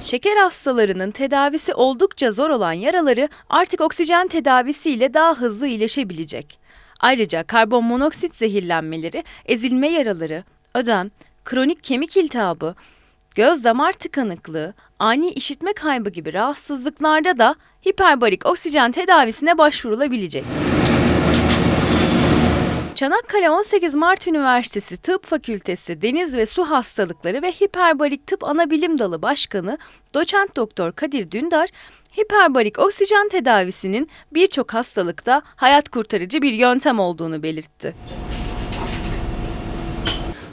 Şeker hastalarının tedavisi oldukça zor olan yaraları artık oksijen tedavisiyle daha hızlı iyileşebilecek. Ayrıca karbon monoksit zehirlenmeleri, ezilme yaraları, ödem, kronik kemik iltihabı, göz damar tıkanıklığı, ani işitme kaybı gibi rahatsızlıklarda da hiperbarik oksijen tedavisine başvurulabilecek. Çanakkale 18 Mart Üniversitesi Tıp Fakültesi Deniz ve Su Hastalıkları ve Hiperbarik Tıp Anabilim Dalı Başkanı Doçent Doktor Kadir Dündar, hiperbarik oksijen tedavisinin birçok hastalıkta hayat kurtarıcı bir yöntem olduğunu belirtti.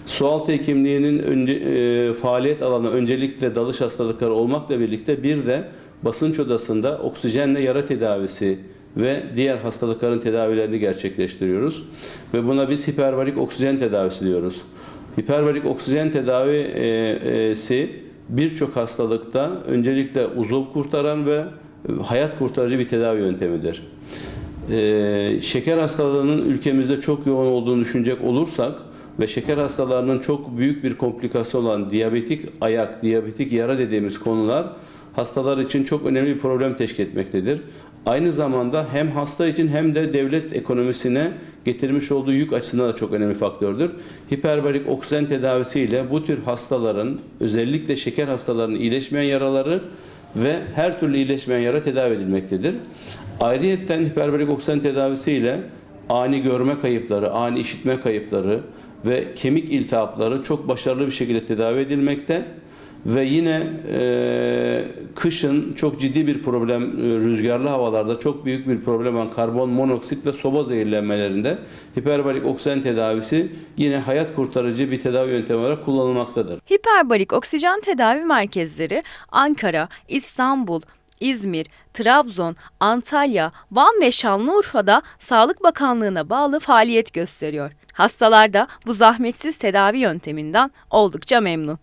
Sualtı hekimliğinin önce, e, faaliyet alanı öncelikle dalış hastalıkları olmakla birlikte bir de basınç odasında oksijenle yara tedavisi ve diğer hastalıkların tedavilerini gerçekleştiriyoruz. Ve buna biz hiperbarik oksijen tedavisi diyoruz. Hiperbarik oksijen tedavisi birçok hastalıkta öncelikle uzuv kurtaran ve hayat kurtarıcı bir tedavi yöntemidir. Ee, şeker hastalığının ülkemizde çok yoğun olduğunu düşünecek olursak ve şeker hastalarının çok büyük bir komplikasyon olan diyabetik ayak, diyabetik yara dediğimiz konular hastalar için çok önemli bir problem teşkil etmektedir. Aynı zamanda hem hasta için hem de devlet ekonomisine getirmiş olduğu yük açısından da çok önemli faktördür. Hiperbarik oksijen tedavisiyle bu tür hastaların özellikle şeker hastalarının iyileşmeyen yaraları ve her türlü iyileşmeyen yara tedavi edilmektedir. Ayrıyetten hiperbarik oksijen tedavisiyle ani görme kayıpları, ani işitme kayıpları ve kemik iltihapları çok başarılı bir şekilde tedavi edilmekte. Ve yine e, kışın çok ciddi bir problem, e, rüzgarlı havalarda çok büyük bir problem olan karbon monoksit ve soba zehirlenmelerinde hiperbarik oksijen tedavisi yine hayat kurtarıcı bir tedavi yöntemi olarak kullanılmaktadır. Hiperbarik oksijen tedavi merkezleri Ankara, İstanbul, İzmir, Trabzon, Antalya, Van ve Şanlıurfa'da Sağlık Bakanlığı'na bağlı faaliyet gösteriyor. Hastalar da bu zahmetsiz tedavi yönteminden oldukça memnun.